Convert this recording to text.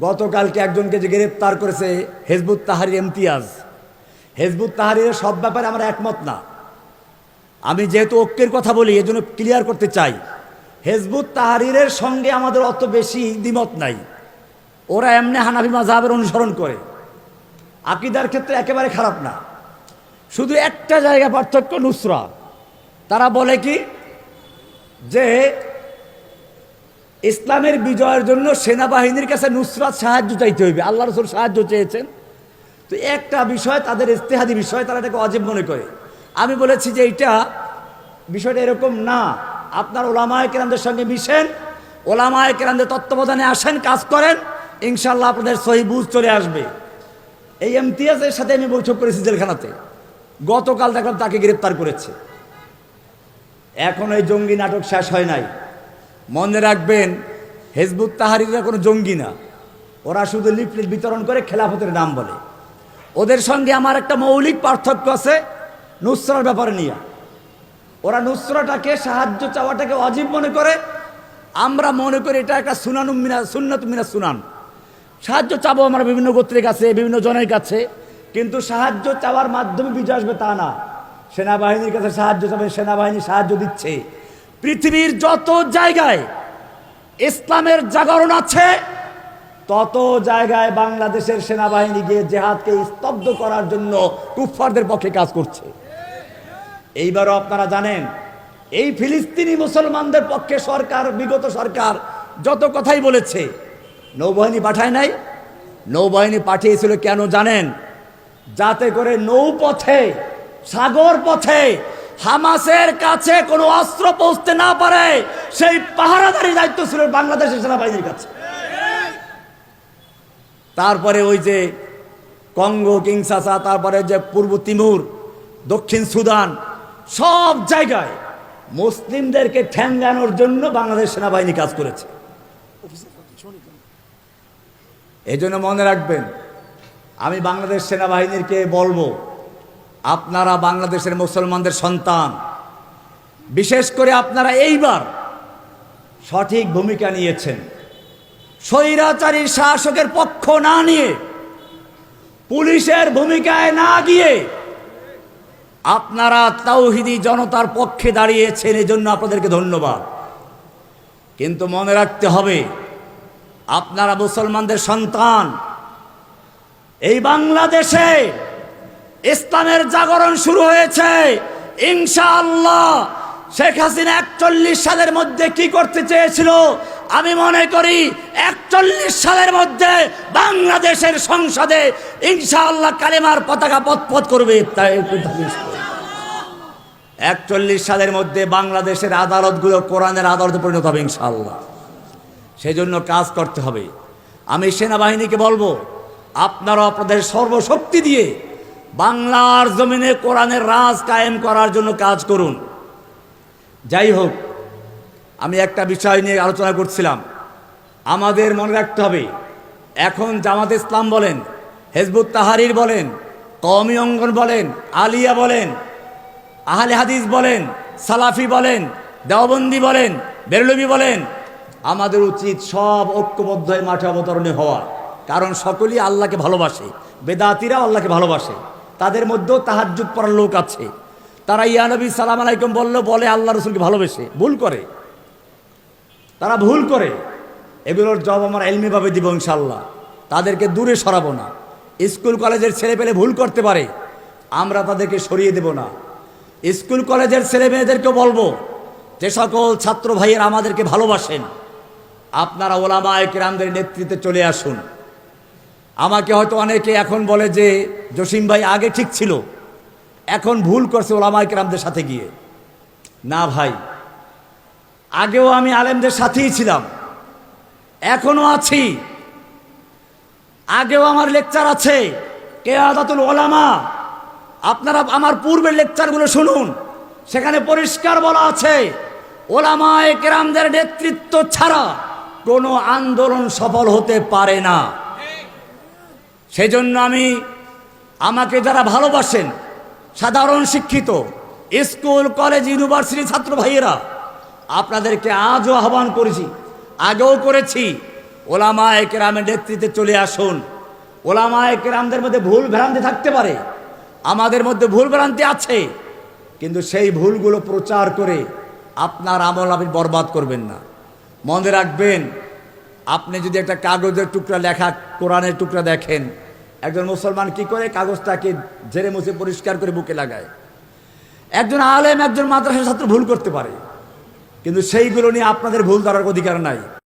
গতকালকে একজনকে যে গ্রেপ্তার করেছে হেজবুত তাহারির ইমতিয়াজ। হেজবুত তাহারির সব ব্যাপারে আমরা একমত না। আমি যেহেতু ঐক্যের কথা বলি, এজন্য ক্লিয়ার করতে চাই। হেজবুত তাহারিরের সঙ্গে আমাদের অত বেশি দ্বিমত নাই। ওরা এমনি হানাফি মাজাবের অনুসরণ করে। আকিদার ক্ষেত্রে একেবারে খারাপ না। শুধু একটা জায়গা পার্থক্য নুসরা। তারা বলে কি? যে ইসলামের বিজয়ের জন্য সেনাবাহিনীর কাছে নুসরাত সাহায্য চাইতে হইবে। আল্লাহ রসুল সাহায্য চেয়েছেন। তো একটা বিষয় তাদের ইস্তেহাদি বিষয়, তারা এটাকে অজীব মনে করে। আমি বলেছি যে এইটা বিষয়টা এরকম না। আপনার ওলামায় কেরামদের সঙ্গে মিশেন, ওলামায় কেরামদের তত্ত্বাবধানে আসেন, কাজ করেন ইনশাল্লাহ আপনাদের সহি বুঝ চলে আসবে। এই এমতিয়াজের সাথে আমি বৈঠক করেছি জেলখানাতে। গতকাল দেখলাম তাকে গ্রেপ্তার করেছে। এখন এই জঙ্গি নাটক শেষ হয় নাই। মনে রাখবেন, হেজবুত তাহারিরা কোনো জঙ্গি না। ওরা শুধু লিফলেট বিতরণ করে খেলাফতের নাম বলে। ওদের সঙ্গে আমার একটা মৌলিক পার্থক্য আছে, নুসরার ব্যাপারে নিয়ে। ওরা নুসরাটাকে, সাহায্য চাওয়াটাকে অজীব মনে করে। আমরা মনে করি এটা একটা সুনানুম মিনা, সুন্নত মিনা সুনান। সাহায্য চাবো আমরা বিভিন্ন গোত্রের কাছে, বিভিন্ন জনের কাছে, কিন্তু সাহায্য চাওয়ার মাধ্যমে বিজয় আসবে তা না। সেনাবাহিনীর কাছে সাহায্য চাবে, সেনাবাহিনী সাহায্য দিচ্ছে। পৃথিবীর যত জায়গায় ইসলামের জাগরণ আছে, তত জায়গায় বাংলাদেশের সেনাবাহিনী গিয়ে জেহাদকে স্তব্ধ করার জন্য কুফফারদের পক্ষে কাজ করছে। এইবারও আপনারা জানেন, এই ফিলিস্তিনি মুসলমানদের পক্ষে সরকার, বিগত সরকার যত কথাই বলেছে, নৌবাহিনী পাঠায় নাই। নৌবাহিনী পাঠিয়েছিল কেন জানেন? যাতে করে নৌপথে সাগর পথে হামাসের কাছে কোনো অস্ত্র পৌঁছতে না পারে, সেই পাহারাদারি দায়িত্ব ছিল বাংলাদেশের সেনাবাহিনীর কাছে। তারপরে ওই যে কঙ্গো, কিংসাসা, তারপরে যে পূর্ব তিমুর, দক্ষিণ সুদান, সব জায়গায় মুসলিমদেরকে ঠ্যাঙ্গানোর জন্য বাংলাদেশ সেনাবাহিনী কাজ করেছে। এই জন্য মনে রাখবেন, আমি বাংলাদেশ সেনাবাহিনীরকে বলব আপনারা বাংলাদেশের মুসলমানদের সন্তান। বিশেষ করে আপনারা এইবার সঠিক ভূমিকা নিয়েছেন। স্বৈরাচারী শাসকের পক্ষ না নিয়ে, পুলিশের ভূমিকায় না গিয়ে আপনারা তাওহিদি জনতার পক্ষে দাঁড়িয়েছেন, এজন্য আপনাদেরকে ধন্যবাদ। কিন্তু মনে রাখতে হবে, আপনারা মুসলমানদের সন্তান। এই বাংলাদেশে ইসলামের জাগরণ শুরু হয়েছে। ইনশাআল্লাহ শেখ হাসিনা একচল্লিশ সালের মধ্যে কি করতে চেয়েছিল? আমি মনে করি একচল্লিশ সালের মধ্যে বাংলাদেশের সংসদে ইনশাআল্লাহ কালেমার পতাকা পথপথ করবে। একচল্লিশ সালের মধ্যে বাংলাদেশের আদালতগুলো কোরআনের আদালতে পরিণত হবে ইনশাআল্লাহ। সেজন্য কাজ করতে হবে। আমি সেনাবাহিনীকে বলব, আপনারা আপনাদের সর্বশক্তি দিয়ে বাংলার জমিনে কোরআনের রাজ কায়েম করার জন্য কাজ করুন। যাই হোক, আমি একটা বিষয় নিয়ে আলোচনা করছিলাম। আমাদের মনে রাখতে হবে, এখন জামাত ইসলাম বলেন, হেজবুত তাহারির বলেন, কওমি অঙ্গন বলেন, আলিয়া বলেন, আহলে হাদিস বলেন, সালাফি বলেন, দেওবন্দি বলেন, বেরলবি বলেন, আমাদের উচিত সব ঐক্যবদ্ধ মাঠে অবতরণে হওয়া। কারণ সকলেই আল্লাহকে ভালোবাসে বেদাতিরা আল্লাহকে ভালোবাসে। তাদের মধ্যেও তাহাজ্জুদ পড়ার লোক আছে। তারা ইয়ানবী সালাম আলাইকুম বলল, বলে আল্লাহ রসুলকে ভালোবেসে। ভুল করে। তারা ভুল করে। এগুলোর জব আমরা এলমিভাবে দিব ইনশাল্লাহ তাদেরকে দূরে সরাবো না। স্কুল, কলেজের ছেলে পেলে ভুল করতে পারে। আমরা তাদেরকে সরিয়ে দেব না। স্কুল, কলেজের ছেলে মেয়েদেরকে বলব, যে সকল ছাত্র ভাইয়ের আমাদেরকে ভালোবাসেন, আপনারা ওলামা একরামদের নেতৃত্বে চলে আসুন। আমাকে হয়তো অনেকে এখন বলে যে জসিম ভাই আগে ঠিক ছিল। এখন ভুল করছে ওলামা একরামদের সাথে গিয়ে। না ভাই, আগেও আমি আলেমদের সাথেই ছিলাম। এখনও আছি। আগেও আমার লেকচার আছে, কেয়াদাতুল ওলামা। আপনারা আমার পূর্বের লেকচারগুলো শুনুন। সেখানে পরিষ্কার বলা আছে, ওলামায় কেরামদের নেতৃত্ব ছাড়া কোনো আন্দোলন সফল হতে পারে না। সেজন্য আমি আমাকে যারা ভালোবাসেন, সাধারণ শিক্ষিত, স্কুল, কলেজ, ইউনিভার্সিটি ছাত্র ভাইয়েরা, আপনাদেরকে আজও আহ্বান করেছি, আগেও করেছি ওলামা একরামের নেতৃত্বে চলে আসুন। ওলামা একরামদের মধ্যে ভুল ভ্রান্তি থাকতে পারে, আমাদের মধ্যে ভুল ভ্রান্তি আছে, কিন্তু সেই ভুলগুলো প্রচার করে আপনার আমল আপনি বরবাদ করবেন না। মনে রাখবেন, আপনি যদি একটা কাগজের টুকরা লেখা, কোরআনের টুকরা দেখেন একজন মুসলমান কি করে? কাগজটাকে জেরে মুছে পরিষ্কার করে বুকে লাগায়। একজন আলেম, একজন মাদ্রাসার ছাত্র ভুল করতে পারে। কিন্তু সেইগুলো নিয়ে আপনাদের ভুল ধরার অধিকার নাই।